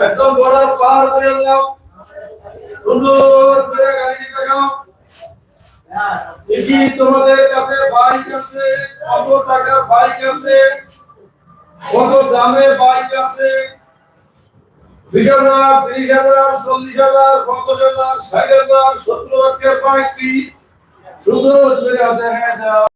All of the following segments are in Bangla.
একদম বর্ডার পার করে দাও সুন্দর করে গাড়িটা গাও দেখি তোমাদের কাছে বাইক আছে কত টাকার বাইক আছে কত দামের বাইক আছে বিশ হাজার তিরিশ হাজার চল্লিশ হাজার পঞ্চাশ হাজার ষাট হাজার সত্তর হাজার বাইকটি সুন্দর করে দেখা যাও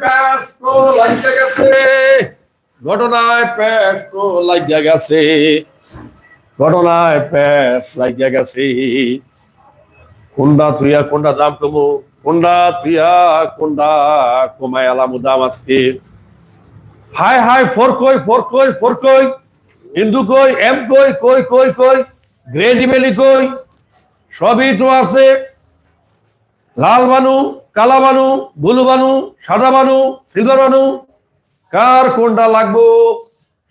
ব্যস্ত লাগতে গেছে। দাম আলামু দাম হাই হাই হিন্দু কই, এম কই কই কই কই? গ্রেডি মেলি কই? সবই তো আছে। লাল বানু কালা বানু বুলু বানু সাদা বানু সিলভার বানু কার কোনটা লাগবো?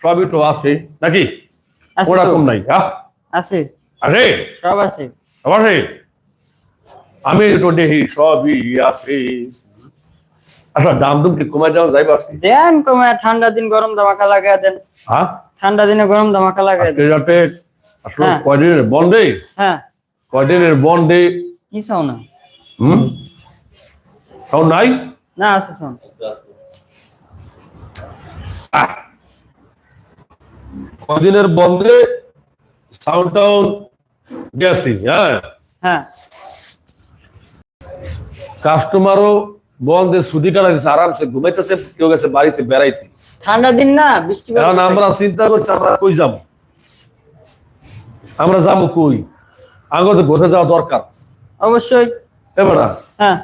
সবই তো আছে। নাকি? ওরকম নাই। হ্যাঁ আছে। আরে সব আছে। আমার রে আমি তো দেখি সবই আছে। আচ্ছা দাম দুম কি কমে যাওয়া যাইবা আজকে? দেন কমে ঠান্ডা দিন গরম ধামাকা লাগাই দেন। হ্যাঁ? ঠান্ডা দিনে গরম ধামাকা লাগাই আজকে দেন। যাতে আসলে হ্যাঁ। কয়দিনের বন্ধে? হ্যাঁ। কয়দিনের বন্ধে? কি চাও না? হুম? তাও নাই? না আছে শোন। আহ। বন্ধে সাউন্ড টাউন গেছি হ্যাঁ? হ্যাঁ। কাস্টমারও বন্ধে ছুটি কাটা দিচ্ছে আরামসে ঘুমাইতেছে কেউ গেছে বাড়িতে বেড়াইতে। ঠান্ডা দিন না বৃষ্টি এখন আমরা চিন্তা করছি আমরা কই যাব? আমরা যাব কই? আগে ঘটে যাওয়া দরকার। অবশ্যই। এবার হ্যাঁ।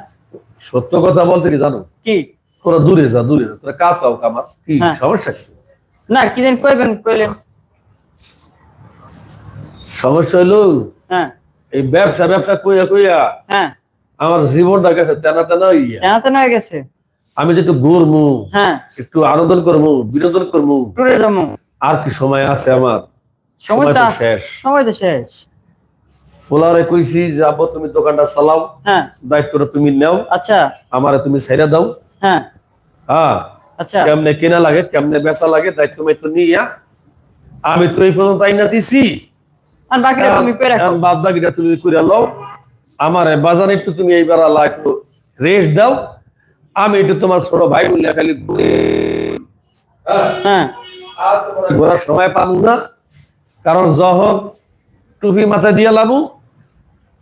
সত্য কথা বলতে কি জানো? কি? তোরা দূরে যা দূরে যা তোরা কাজ হোক আমার। কি হ্যাঁ। সমস্যা কি? না কি দিন কইবেন কইলেন। সমস্যা হইল হ্যাঁ। এই ব্যবসা ব্যবসা কইয়া কইয়া হ্যাঁ। আমার জীবনটা গেছে তেনা তেনা ইয়া জানা তো হয়ে গেছে। আমি যে একটু ঘুরমু হ্যাঁ। একটু আনন্দ করব বিনোদন করব টুরে যাব আর কি সময় আছে আমার? সময় সময়টা তো শেষ। সময় তো শেষ। পোলারে কইছি যে আব্বা তুমি দোকানটা চালাও হ্যাঁ। দায়িত্বটা তুমি নেও আচ্ছা। আমারে তুমি ছেড়ে দাও। হ্যাঁ। হ্যাঁ। আচ্ছা। কেমনে কেনা লাগে কেমনে বেচা লাগে দায়িত্ব মাইত্ব নিয়া আমি তো এই পর্যন্ত আইনা দিছি। আর বাকিটা তুমি এখন বাদ বাকিটা তুমি করে লও। আমার বাজারে একটু তুমি এইবার রেস্ট দাও। আমি একটু তোমার ছোট ভাই বলে খালি ঘুরে হ্যাঁ। ঘোরার সময় পাবো না। কারণ যখন টুপি মাথায় দিয়ে লাবু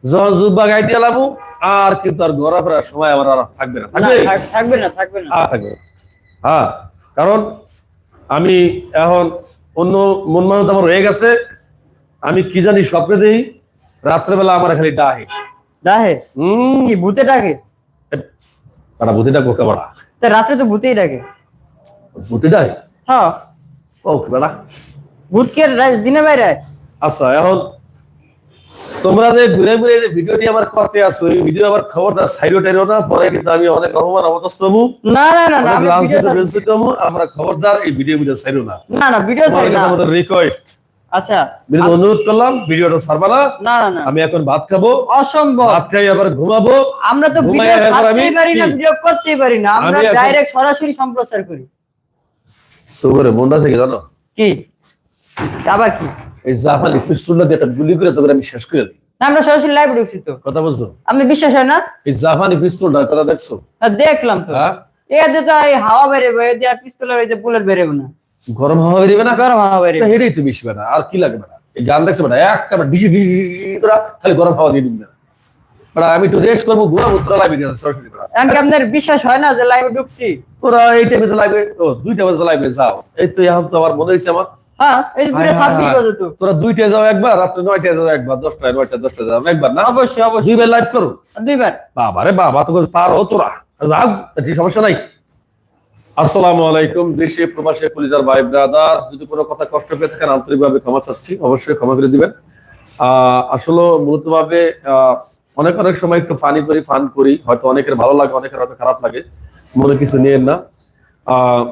যখন জুব্বা গাই দিয়ে লাবু আর কিন্তু আর ঘোরাফেরার সময় আমার আর থাকবে না। থাকবে? থাক- থাকবে না থাকবে না। থাকবে হ্যাঁ কারণ আমি এখন অন্য মন মানত আমার হয়ে গেছে আমি কি জানি স্বপ্নে দেই রাত্রেবেলা আমার খালি ডাহে। ডাহে? হম। কি ভূতে ডাকে? বাড়া বুদ্ধিটা কোকে বাড়া? তা রাতে তো ভূতেই ডাকে। বুদ্ধি ডাহে হ্যাঁ। ও বেড়া। ভূত কে দিনে বাইরে আচ্ছা এখন তোমরা যে ঘুরে ঘুরে যে ভিডিওটি আমার করতে আসো এই ভিডিও আবার খবরটা সাইডো টাইরো না পরে কিন্তু আমি অনেক অপমান অবস্থ হব। না না না না আমরা খবরদার এই ভিডিও ভিডিও সাইডো না। না না ভিডিও ছাড়ি না। আমাদের রিকোয়েস্ট আচ্ছা। বিনোদ অনুরোধ করলাম ভিডিওটা সারবা না। না না না। আমি এখন ভাত খাব। অসম্ভব। ভাত খাই আবার ঘুমাবো। আমরা তো ভিডিও ছাড়তেই পারি না ভিডিও করতেই পারি না। আমরা ডাইরেক্ট সরাসরি সম্প্রচার করি। তো করে মনটা থেকে জানো? কি? আবার কি? এই জাপানি পিস্তুলটা দিয়ে একটা গুলি করে তোকে আমি শেষ করে দিই। না আমরা সরাসরি লাইভ ঢুকছি তো। কথা বলছো? আপনি বিশ্বাস হয় না? এই জাপানি পিস্তুলটা কথা দেখছ? দেখলাম তো। এতে তো এই হাওয়া বেরোবে এতে আর পিস্তলের এই যে বুলেট বেরোবে না। গরম হাওয়া বেরিয়ে না? গরম হাওয়া বেরোবে। হেঁটেই তো বেশি না আর কি লাগবে না? এই গান দেখছ না একটা ডিসি ডিসি খালি গরম হাওয়া দিয়ে না আমি একটু রেস্ট করব ঘুমাবো তোরা লাইভে সরাসরি আপনার বিশ্বাস হয় না যে লাইভে ঢুকছি? তোরা এই টাইমে তো লাইভে যাও। এই তো এখন তো আমার মনে হয়েছে আমার হ্যাঁ হায়, হায়, তোরা যাও একবার রাত্রে যাও একবার দশটায় নয়টা দশটায় যাও একবার না? অবশ্যই অবশ্যই। দুইবার লাইভ করো। দুইবার। বাবা রে বাবা তো পারো তোরা। যাও সমস্যা নাই। আসসালামু আলাইকুম দেশে প্রবাসে ভাই ব্রাদার যদি কোনো কথা কষ্ট পেয়ে থাকেন আন্তরিকভাবে ক্ষমা চাচ্ছি অবশ্যই ক্ষমা করে দিবেন। আহ, আসলে মূলত ভাবে অনেক অনেক সময় একটু ফানি করি ফান করি। হয়তো অনেকের ভালো লাগে অনেকের হয়তো খারাপ লাগে। মনে কিছু নিয়েন না। আহ,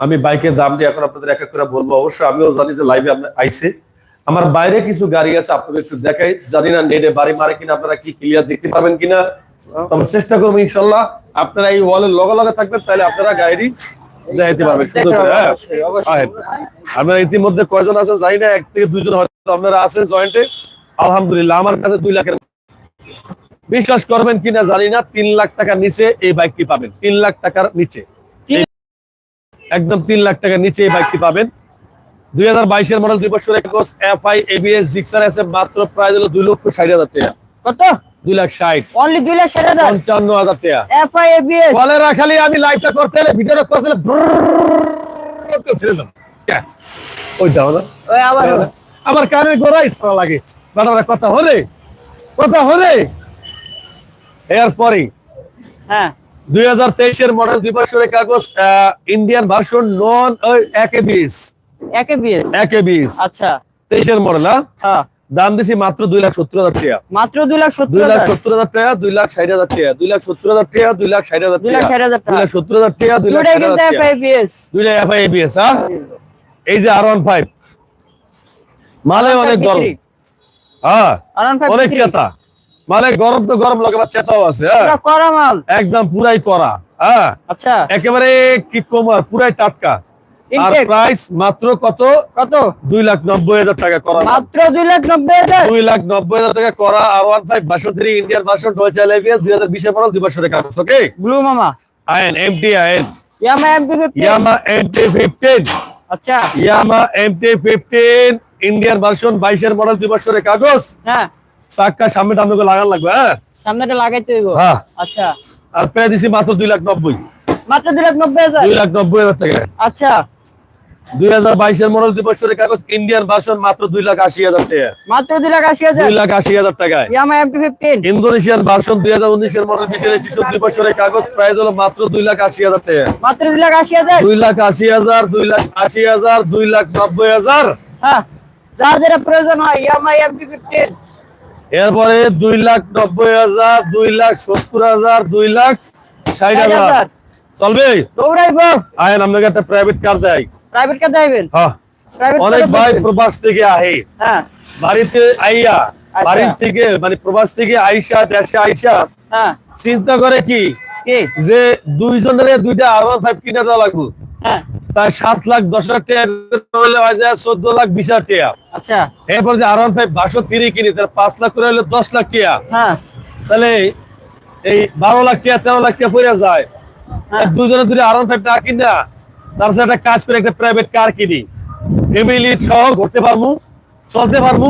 আমি বাইকের দাম দিয়ে এখন আপনাদের এক এক করে বলব। অবশ্যই আমিও জানি যে লাইভে আইসে। আমার বাইরে কিছু গাড়ি আছে আপনাদের একটু দেখাই। জানি না নেটে বাড়ি মারে কিনা আপনারা কি ক্লিয়ার দেখতে পাবেন কিনা? তবে চেষ্টা করব ইনশাল্লাহ। আপনারা এই ওয়ালের লগে লগে থাকবেন তাহলে আপনারা গাড়ি দেখাইতে পারবেন। সুন্দর করে হ্যাঁ। আপনারা ইতিমধ্যে কয়জন আছেন জানি না এক থেকে দুইজন হয়তো আপনারা আছেন জয়েন্টে আলহামদুলিল্লাহ আমার কাছে দুই লাখের বিশ্বাস করবেন কিনা জানি না তিন লাখ টাকার নিচে এই বাইকটি পাবেন। তিন লাখ টাকার নিচে। একদম তিন লাখ টাকার নিচে এই বাইকটি পাবেন। দুই হাজার বাইশের মডেল দুই বছর এফ আই এবিএস জিক্সার আছে মাত্র প্রায় হলো দুই লক্ষ ষাট হাজার টাকা। কত? দুই লাখ ষাট। অনলি দুই লাখ ষাট হাজার? পঞ্চান্ন হাজার টাকা। এফ আই এবিএস বলে রাখালি আমি লাইভটা করতে হলে ভিডিওটা করতে হলে ছেড়ে আমার কানে গোড়াই শোনা লাগে। বাটারা কথা হলে? কথা হলে? এরপরে হ্যাঁ। দুই হাজার তেইশের মডেল দুই বছরের কাগজ ইন্ডিয়ান ভার্সন নন একে বিশ একে বিএস একে বিশ আচ্ছা তেইশের মডেল হ্যাঁ দাম দিছি মাত্র দুই লাখ সত্তর হাজার টাকা মাত্র দুই লাখ সত্তর দুই লাখ সত্তর হাজার টাকা দুই লাখ ষাট হাজার টাকা দুই লাখ সত্তর হাজার টাকা দুই লাখ ষাট হাজার দুই লাখ হাজার দুই টাকা লাখ সত্তর হাজার টাকা দুই লাখ ষাট হাজার টাকা এবিএস দুইটা এফআই এবিএস হ্যাঁ এই যে আর ওয়ান ফাইভ মালে অনেক গরম হ্যাঁ অনেক চেতা মালে গরম তো গরম লাগে বা চেতাও আছে হ্যাঁ? করা মাল। একদম পুরাই করা হ্যাঁ? আচ্ছা। একেবারে কি কমার পুরাই টাটকা। আর প্রাইস মাত্র কত? কত? দুই লাখ নব্বই হাজার টাকা করা মাত্র দুই লাখ নব্বই হাজার? দুই লাখ নব্বই হাজার টাকা করা R one five version three Indian version দুই হাজার বিশের মডেল দুই বছরের কাগজ ওকে ব্লু মামা আইন এমটি আইন। Yamaha MP fifty Yamaha MT fifteen আচ্ছা। Yamaha MT fifteen Indian version বাইশের মডেল দুই বছরের কাগজ। হ্যাঁ। চাক্কা সামনে টামনে লাগান লাগবে হ্যাঁ সামনেটা লাগাইতে হইব হ্যাঁ আচ্ছা আর পেয়ে দিছি মাত্র দুই লাখ নব্বই মাত্র দুই লাখ নব্বই হাজার দুই লাখ নব্বই হাজার টাকা আচ্ছা দুই হাজার বাইশের মডেল দুই বছরের কাগজ ইন্ডিয়ান ভার্সন মাত্র দুই লাখ আশি হাজার টাকা মাত্র দুই লাখ আশি হাজার দুই লাখ আশি হাজার টাকায় Yamaha MP fifteen Indonesian version দুই হাজার উনিশের মডেল বিশের একুশ দুই বছরের কাগজ প্রাইস হলো মাত্র দুই লাখ আশি হাজার টাকা মাত্র দুই লাখ আশি হাজার দুই লাখ আশি হাজার দুই লাখ আশি হাজার দুই লাখ নব্বই হাজার হ্যাঁ যা যেটা প্রয়োজন হয় ইয়ামা এমপি ফিফটিন এরপরে দুই লাখ নব্বই হাজার দুই লাখ সত্তর হাজার দুই লাখ ষাট হাজার। চলবে? আয়েন আপনাকে একটা প্রাইভেট কার দেয়। প্রাইভেট কার দেবেন হ্যাঁ। অনেক ভাই প্রবাস থেকে আহে। হ্যাঁ। বাড়িতে আইয়া আচ্ছা। বাড়ির থেকে মানে প্রবাস থেকে আইসা দেশে আইসা হ্যাঁ। চিন্তা করে কি? কি? যে দুইজনের দুইটা আর ফাইভ কিনে দেওয়া লাগবে। তাই সাত লাখ দশ লাখ টাকা হয়ে চোদ্দ লাখ বিশ হাজার টাকা। আচ্ছা। এরপর যে আর ওয়ান ফাইভ বাসো তিরি কিনি তাহলে পাঁচ লাখ করে হলে দশ লাখ টাকা। হ্যাঁ। তাহলে এই বারো লাখ টাকা তেরো লাখ টাকা পড়ে যায়। হ্যাঁ। দুজনে দুটো আর ওয়ান ফাইভ টাকা কিনা তার সাথে একটা কাজ করে একটা প্রাইভেট কার কিনি। ফ্যামিলি সহ ঘুরতে পারব চলতে পারব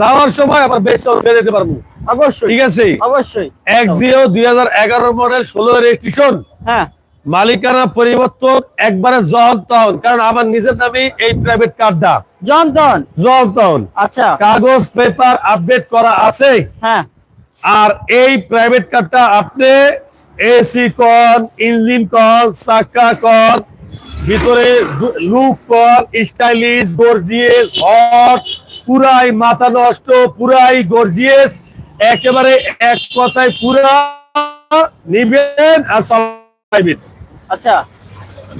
যাওয়ার সময় আবার বেশ চলতে যেতে পারব। অবশ্যই। ঠিক আছে? অবশ্যই। এক্সিও দুই হাজার এগারো মডেল ষোলো রেজিস্ট্রেশন হ্যাঁ। মালিকানা পরিবর্তন একবারে জল তহন কারণ আমার নিজের নামে এই প্রাইভেট কার্ডটা জনতন জল তহন আচ্ছা। কাগজ পেপার আপডেট করা আছে? হ্যাঁ। আর এই প্রাইভেট কারটা আপনি এসি কন ইঞ্জিন কন চাকা কন ভিতরে লুক কন স্টাইলিশ গর্জিয়াস হট পুরাই মাথা নষ্ট পুরাই গর্জিয়াস একেবারে এক কথায় পুরা নিবেন আর চালাইবেন আচ্ছা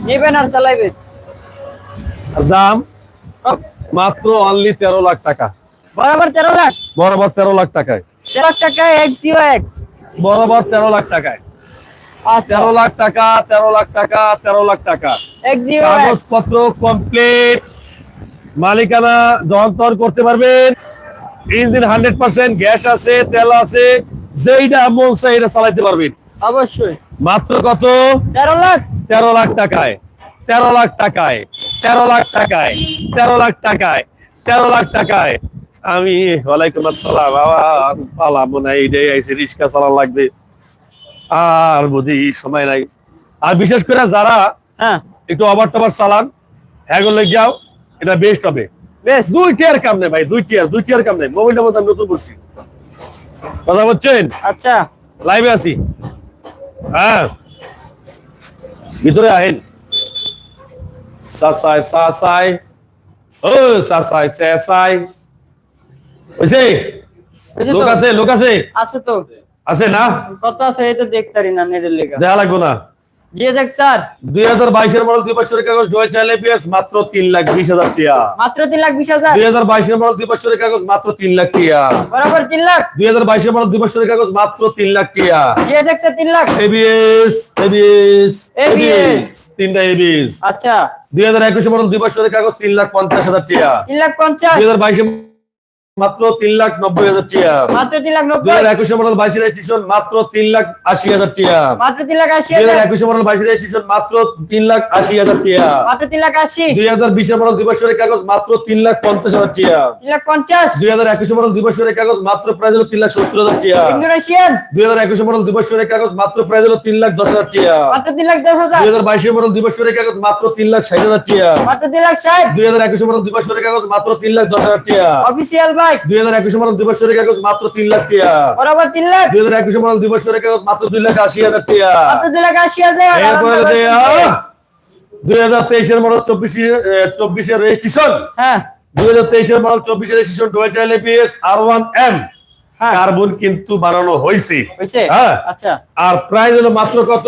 নেবেন আর চালাইবেন। দাম? মাত্র অনলি তেরো লাখ টাকা। বরাবর তেরো লাখ? বরাবর তেরো লাখ টাকায়। তেরো লাখ টাকা এক্স ইউ এক্স বরাবর তেরো লাখ টাকায়। আচ্ছা। তেরো লাখ টাকা তেরো লাখ টাকা তেরো লাখ টাকা। কাগজপত্র কমপ্লিট মালিকানা জন্তর করতে পারবেন। ইঞ্জিন হান্ড্রেড পার্সেন্ট গ্যাস আছে তেল আছে যেইটা মন চাই এটা চালাইতে পারবেন। অবশ্যই। মাত্র কত? তেরো লাখ। তেরো লাখ টাকায়। তেরো লাখ টাকায়। তেরো লাখ টাকায়। তেরো লাখ টাকায়। তেরো লাখ টাকায়। আমি ওয়ালাইকুম আসসালাম। বাবা পালাম হয় এইটাই আইসি রিক্সা চালান লাগবে। আর বুঝি সময় নাই। আর বিশেষ করে যারা হ্যাঁ। একটু ওভার টভার চালান হ্যাঁ যাও এটা বেস্ট হবে। বেশ দুই টিয়ার কাম নেই ভাই দুই টিয়ার দুই টিয়ার কাম নেই। মোবাইলটা মধ্যে আমি নতুন বলছি। কথা বলছেন? আচ্ছা। লাইভে আছি। হ্যাঁ ভিতরে আহেন সাসাই সাসাই ও সাসাই সাসাই ওইছে বুঝলি লোক তো? আছে লোক আছে আছে তো আছে না কত আছে এই তো দেখতারি না নেটের লেখা দেখা লাগবো না স্যার। দুই হাজার মডেল দুই বছরের কাগজ ডুয়েল চ্যানেল মাত্র লাখ বিশ হাজার টিয়া। মাত্র তিন লাখ বিশ হাজার? দুই হাজার মডেল দুই বছরের কাগজ মাত্র তিন লাখ টিয়া। বরাবর লাখ? দুই মডেল বছরের কাগজ মাত্র লাখ টিয়া। জিএসএক্স এর তিন লাখ। এবিএস এবিএস এবিএস তিনটা এবিএস আচ্ছা। দুই মডেল বছরের কাগজ তিন লাখ পঞ্চাশ হাজার টিয়া। তিন লাখ পঞ্চাশ। দুই হাজার বাইশে মাত্র তিন লাখ নব্বই হাজার টিয়া মাত্র তিন লাখ নব্বই হাজার একুশে মডেল বাইশের রেজিস্ট্রেশন মাত্র তিন লাখ আশি হাজার টিয়া মাত্র তিন লাখ আশি হাজার একুশে মডেল বাইশের রেজিস্ট্রেশন মাত্র তিন লাখ আশি হাজার টিয়া মাত্র তিন লাখ আশি দুই হাজার বিশের মডেল দুই বছরের কাগজ মাত্র তিন লাখ পঞ্চাশ হাজার টিয়া তিন লাখ পঞ্চাশ দুই হাজার একুশে মডেল দুই বছরের কাগজ মাত্র প্রায় হলো তিন লাখ সত্তর হাজার টিয়া ইন্দোনেশিয়ান দুই হাজার একুশে মডেল দুই বছরের কাগজ মাত্র প্রায় হলো তিন লাখ দশ হাজার টিয়া মাত্র তিন লাখ দশ হাজার দুই হাজার বাইশের মডেল দুই বছরের কাগজ মাত্র তিন লাখ ষাট হাজার টিয়া মাত্র তিন লাখ ষাট দুই হাজার একুশে মডেল দুই বছরের কাগজ মাত্র তিন লাখ দশ হাজার টিয়া অফিসিয়াল বাইক দুই হাজার একুশে মডেল দুই বছরের কাগজ মাত্র তিন লাখ টিয়া। বরাবর তিন লাখ? দুই হাজার একুশে মডেল দুই বছরের কাগজ মাত্র দুই লাখ আশি হাজার টিয়া। মাত্র দুই লাখ আশি হাজার। এরপরে দুই হাজার তেইশের মডেল চব্বিশে চব্বিশের রেজিস্ট্রেশন। হ্যাঁ। দুই হাজার তেইশের মডেল চব্বিশের রেজিস্ট্রেশন ডোয়েটাইল এপিএস আর ওয়ান এম। হ্যাঁ। কার্বন কিন্তু বানানো হয়েছে। হয়েছে? হ্যাঁ। আচ্ছা। আর প্রাইস হলো মাত্র কত?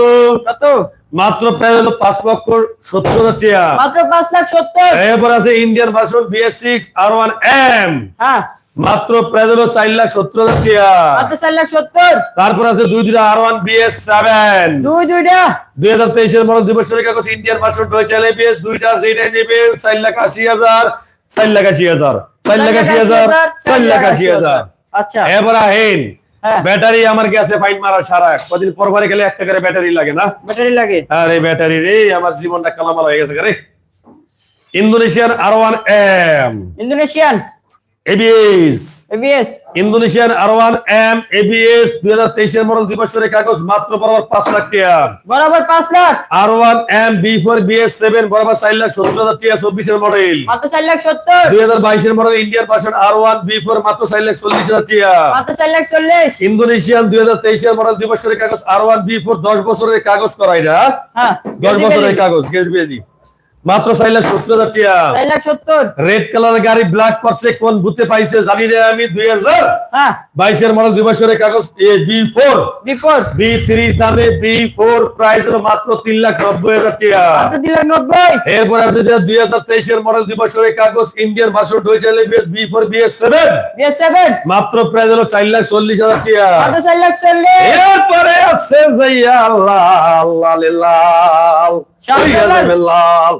কত? মাত্র প্রাইস হলো পাঁচ লক্ষ সত্তর হাজার টিয়া মাত্র পাঁচ লাখ সত্তর। এরপর আছে Indian version BS six R one M হ্যাঁ। মাত্র প্রাইস হলো চার লাখ সত্তর হাজার মাত্র চার লাখ সত্তর। তারপর আছে দুই দুটা আর ওয়ান বিএস সেভেন দুই দুইটা। দুই হাজার তেইশের মডেল দুই বছরের কাগজ ইন্ডিয়ান ভার্সন ডয়েচাল এবিএস দুইটা যেটা নেবে চার লাখ আশি হাজার চার লাখ আশি হাজার চার লাখ আশি হাজার চার লাখ আশি হাজার। আচ্ছা। এবার আহেন। ব্যাটারি আমার কাছে ফাইন মারা সারা। কদিন পর পরে গেলে একটা করে ব্যাটারি লাগে না? ব্যাটারি লাগে। আরে ব্যাটারি রে আমার জীবনটা কালামাল হয়ে গেছে রে। Indonesian R one M Indonesian? ABS ABS Indonesian R one M ABS দুই হাজার তেইশের মডেল দুই বছরের কাগজ মাত্র বরাবর পাঁচ লাখ টাকা বরাবর পাঁচ lakh. R one M B four BS seven বরাবর চার লাখ সত্তর হাজার টাকা চব্বিশের মডেল মাত্র চার লাখ সত্তর। দুই হাজার বাইশের model Indian version R one B four মাত্র চার লাখ চল্লিশ হাজার টাকা মাত্র চার লাখ চল্লিশ। ইন্দোনেশিয়ান দুই হাজার তেইশের মডেল দুই কাগজ আর ওয়ান বি ফোর দশ বছরের কাগজ করাই না হ্যাঁ দশ বছরের কাগজ মাত্র চার লাখ সত্তর হাজার সত্তর। রেড কালার গাড়ি ব্ল্যাক করছে কোন বুথে পাইছে জানি না আমি দুই হাজার হ্যাঁ। বাইশের মডেল দুই বছরের কাগজ এ বি ফোর। বি থ্রি দামে বি ফোর প্রাইস মাত্র তিন লাখ নব্বই হাজার নব্বই। এরপর আছে যে দুই হাজার তেইশের মডেল দুই বছরের কাগজ Indian ডুয়েচাল ABS B four seven. BS seven. মাত্র প্রাইস হলো চার লাখ চল্লিশ হাজার চল্লিশ। এরপরে আছে যাইয়া লাল লাল লাল শাহ ওই লাল। যাবে লাল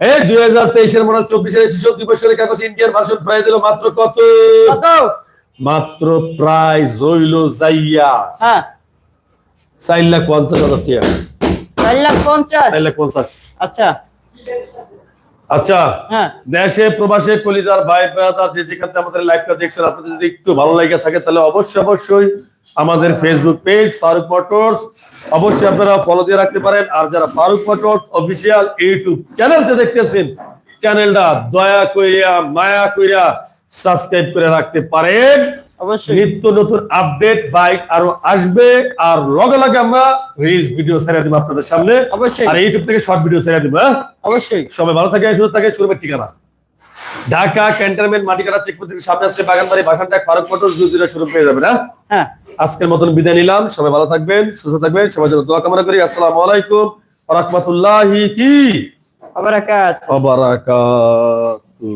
এই দুই হাজার তেইশের মডেল চব্বিশের শিশু দুই কাগজ ইন্ডিয়ান ভার্সন প্রাইস হলো মাত্র কত? কত? মাত্র প্রাইস হইল যাইয়া। হ্যাঁ। চার লাখ পঞ্চাশ হাজার টাকা। চার লাখ পঞ্চাশ? চার লাখ পঞ্চাশ। আচ্ছা। আচ্ছা। হ্যাঁ। দেশে প্রবাসে কলিজার ভাই যে যেখান আমাদের লাইভটা দেখছেন আপনাদের যদি একটু ভালো লাগে থাকে তাহলে অবশ্যই অবশ্যই আমাদের ফেসবুক পেজ ফারুক মোটরস অবশ্যই আপনারা ফলো দিয়ে রাখতে পারেন। আর যারা ফারুক মোটরস অফিসিয়াল ইউটিউব চ্যানেলটা দেখতেছেন চ্যানেলটা দয়া কইরা মায়া কইরা সাবস্ক্রাইব করে রাখতে পারেন। অবশ্যই। নিত্য নতুন আপডেট বাইক আরও আসবে। আর লগে লগে আমরা রিলস ভিডিও ছেড়ে দিব আপনাদের সামনে। অবশ্যই। আর ইউটিউব থেকে শর্ট ভিডিও ছেড়ে দিব হ্যাঁ? অবশ্যই। সবাই ভালো থাকে সুস্থ থাকে শুরুমের ঠিকানা। ঢাকা ক্যান্টনমেন্ট মাটিকাটা চেকপোস্ট থেকে সামনে আসলে বাগানবাড়ি বাগানটা ফারুক মোটর দুদিনে শুরু পেয়ে যাবে না? হ্যাঁ। আজকের মতন বিদায় নিলাম সবাই ভালো থাকবেন সুস্থ থাকবেন সবার জন্য দোয়া কামনা করি আসসালামু আলাইকুম ওয়া রাহমাতুল্লাহি কি? ওয়া বারাকাত ওয়া বারাকাতুহু